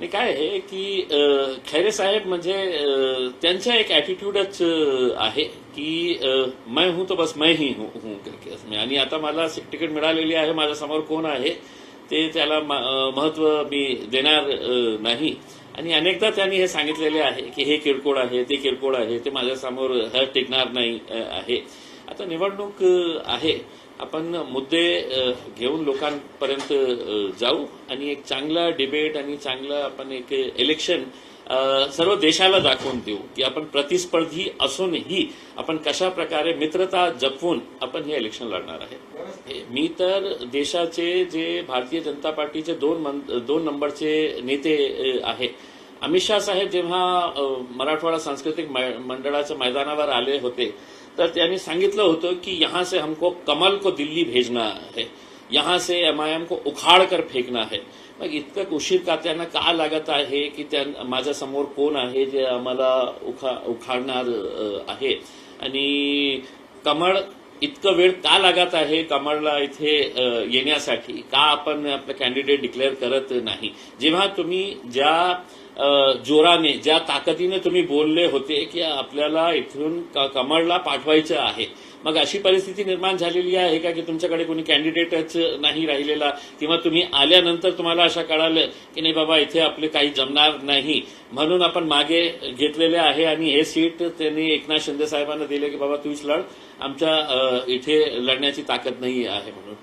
मी काय आहे की खैरे साहेब म्हणजे त्यांचा एक ॲटिट्यूडच आहे की मैं हूं तो बस मैं ही हूं हूं करके असं. आणि आता मला तिकीट मिळालेली आहे माझ्यासमोर कोण आहे ते त्याला म- महत्त्व मी देणार नाही आणि अनेकदा त्यांनी हे सांगितलेले आहे की हे किरकोळ आहे ते किरकोळ आहे ते माझ्यासमोर ह टिकणार नाही आहे. आता निवडणूक आहे. आपण मुद्दे घेऊन लोकांपर्यंत जाऊ आणि एक चांगला डिबेट आणि चांगलं आपण एक इलेक्शन सर्व देशाला दाखवून देऊ की आपण प्रतिस्पर्धी असूनही आपण कशा प्रकारे मित्रता जपवून आपण हे इलेक्शन लढणार आहे. मी तर देशाचे जे भारतीय जनता पार्टीचे दोन दोन नंबरचे नेते आहे. अमित शाह साहेब जेव्हा मराठवाडा सांस्कृतिक मै- मंडळाच्या मैदानावर आले होते तर त्यांनी सांगितलं होतं की यहां से हमको कमल को दिल्ली भेजना है यहां से एमआयएम को उखाड़ कर फेकना है। मग इतकं उशीर का त्यांना का लागत आहे की त्या माझ्यासमोर कोण आहे जे आम्हाला उखा उखाडणार आहे? आणि कमळ इतकं वेळ का लागत आहे कमळला इथे येण्यासाठी? का आपण आपलं कॅन्डिडेट डिक्लेअर करत नाही? जेव्हा तुम्ही ज्या जोराने ज्या ताकदीने तुम्ही बोलले होते की आपल्याला इथून कमळला पाठवायचं आहे. मग अशी परिस्थिती निर्माण झालेली आहे का की तुमच्याकडे कोणी कॅन्डिडेटच नाही राहिलेला? किंवा तुम्ही आल्यानंतर तुम्हाला अशा कळालं की नाही बाबा इथे आपले काही जमणार नाही? म्हणून आपण मागे घेतलेले आहे आणि हे सीट त्यांनी एकनाथ शिंदे साहेबांना दिले की बाबा तूच लढ. आमच्या इथे लढण्याची ताकद नाही आहे म्हणून.